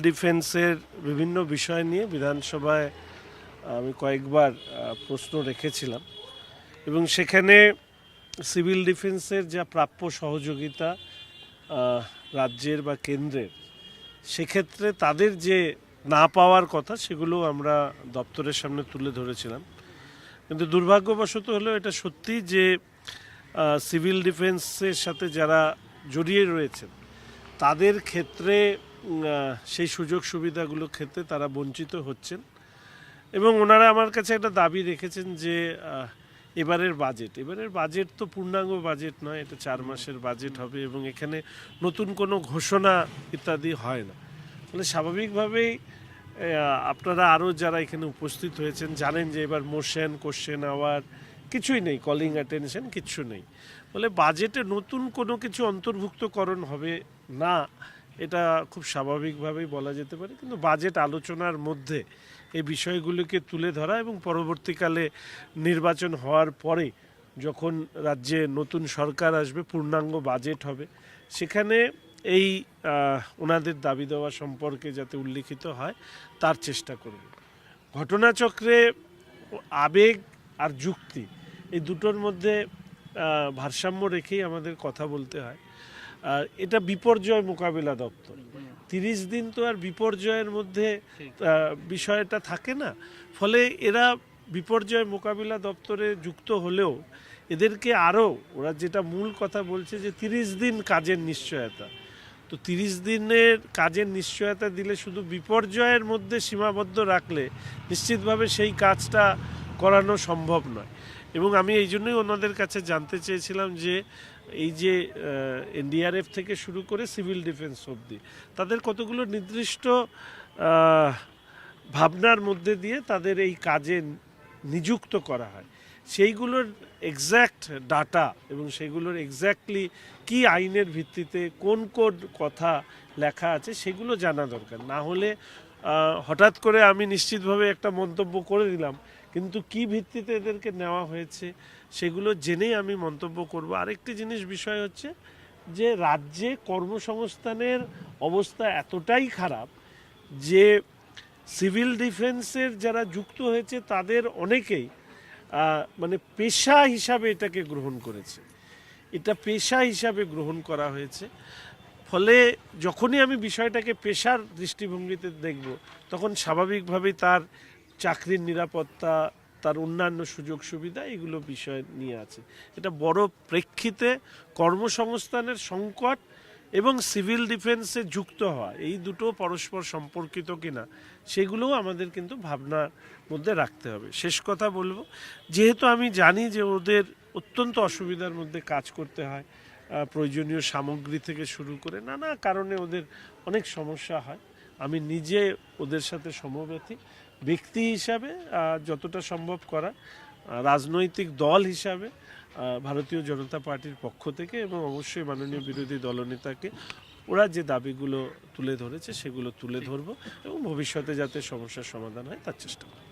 ডিফেন্সের বিভিন্ন বিষয় নিয়ে বিধানসভায় আমি কয়েকবার প্রশ্ন রেখেছিলাম। এবং সেখানে সিভিল ডিফেন্সের যা প্রাপ্য সহযোগিতা রাজ্যের বা কেন্দ্রের, সেক্ষেত্রে তাদের যে না পাওয়ার কথা, সেগুলো আমরা দপ্তরের সামনে তুলে ধরেছিলাম। কিন্তু দুর্ভাগ্যবশত হলো এটা সত্যি যে সিভিল ডিফেন্সের সাথে যারা জড়িয়ে রয়েছেন, তাদের ক্ষেত্রে সেই সুযোগ সুবিধাগুলো ক্ষেত্রে তারা বঞ্চিত হচ্ছেন। এবং ওনারা আমার কাছে একটা দাবি রেখেছেন যে এবারের বাজেট এবারের বাজেট তো পূর্ণাঙ্গ বাজেট নয় এটা চার মাসের বাজেট হবে এবং এখানে নতুন কোনো ঘোষণা ইত্যাদি হয় না। ফলে স্বাভাবিকভাবেই আপনারা আরও যারা এখানে উপস্থিত হয়েছেন জানেন যে এবার মোশন কোশ্চেন আওয়ার কিছুই নেই কলিং অ্যাটেনশন কিচ্ছু নেই। বলে বাজেটে নতুন কোনো কিছু অন্তর্ভুক্তকরণ হবে না এটা খুব স্বাভাবিকভাবেই বলা যেতে পারে। কিন্তু বাজেট আলোচনার মধ্যে এই বিষয়গুলিকে তুলে ধরা এবং পরবর্তীকালে নির্বাচন হওয়ার পরে যখন রাজ্যে নতুন সরকার আসবে, পূর্ণাঙ্গ বাজেট হবে, সেখানে এই ওনাদের দাবি দেওয়া সম্পর্কে যাতে উল্লিখিত হয়, তার চেষ্টা করব। ঘটনাচক্রে আবেগ আর যুক্তি এই দুটোর মধ্যে ভারসাম্য রেখেই আমাদের কথা বলতে হয়। এটা বিপর্যয় মোকাবিলা দপ্তর। তিরিশ দিন তো আর বিপর্যয়ের মধ্যে বিষয়টা থাকে না। ফলে এরা বিপর্যয় মোকাবিলা দপ্তরে যুক্ত হলেও এদেরকে আরও ওরা যেটা মূল কথা বলছে যে তিরিশ দিন কাজের নিশ্চয়তা। তো তিরিশ দিনের কাজের নিশ্চয়তা দিলে শুধু বিপর্যয়ের মধ্যে সীমাবদ্ধ রাখলে নিশ্চিতভাবে সেই কাজটা করানো সম্ভব নয়। এবং আমি এই জন্যই ওনাদের কাছে জানতে চেয়েছিলাম যে এই যে এনডিআরএফ থেকে শুরু করে সিভিল ডিফেন্স অবধি, তাদের কতগুলো নির্দিষ্ট ভাবনার মধ্যে দিয়ে তাদের এই কাজে নিযুক্ত করা হয়। সেইগুলোর এক্স্যাক্ট ডাটা এবং সেগুলোর এক্স্যাক্টলি কি আইনের ভিত্তিতে কোন কোন কথা লেখা আছে সেগুলো জানা দরকার। না হলে হঠাৎ করে আমি নিশ্চিতভাবে একটা মন্তব্য করে দিলাম কিন্তু কি ভিত্তিতে এদেরকে নেওয়া হয়েছে সেগুলো জেনেই আমি মন্তব্য করব। আরেকটি জিনিস বিষয় হচ্ছে যে রাজ্যে কর্মসংস্থানের অবস্থা এতটাই খারাপ যে সিভিল ডিফেন্সের যারা যুক্ত হয়েছে তাদের অনেকেই মানে পেশা হিসাবে এটাকে গ্রহণ করেছে। এটা পেশা হিসাবে গ্রহণ করা হয়েছে। ফলে যখনই আমি বিষয়টাকে পেশার দৃষ্টিভঙ্গিতে দেখব, তখন স্বাভাবিকভাবেই তার চাকরির নিরাপত্তা, তার অন্যান্য সুযোগ সুবিধা, এগুলো বিষয় নিয়ে আছে। এটা বড় প্রেক্ষিতে কর্মসংস্থানের সংকট এবং সিভিল ডিফেন্সে যুক্ত হওয়া, এই দুটো পরস্পর সম্পর্কিত কিনা, সেগুলোও আমাদের কিন্তু ভাবনার মধ্যে রাখতে হবে। শেষ কথা বলব, যেহেতু আমি জানি যে ওদের অত্যন্ত অসুবিধার মধ্যে কাজ করতে হয় প্রয়োজনীয় সামগ্রী থেকে শুরু করে নানা কারণে ওদের অনেক সমস্যা হয়। আমি নিজে ওদের সাথে সমব্যথী ব্যক্তি হিসাবে যতটা সম্ভব করা রাজনৈতিক দল হিসাবে ভারতীয় জনতা পার্টির পক্ষ থেকে এবং অবশ্যই মাননীয় বিরোধী দলনেতাকে, ওরা যে দাবিগুলো তুলে ধরেছে সেগুলো তুলে ধরব এবং ভবিষ্যতে যাতে সমস্যার সমাধান হয় তার চেষ্টা করব।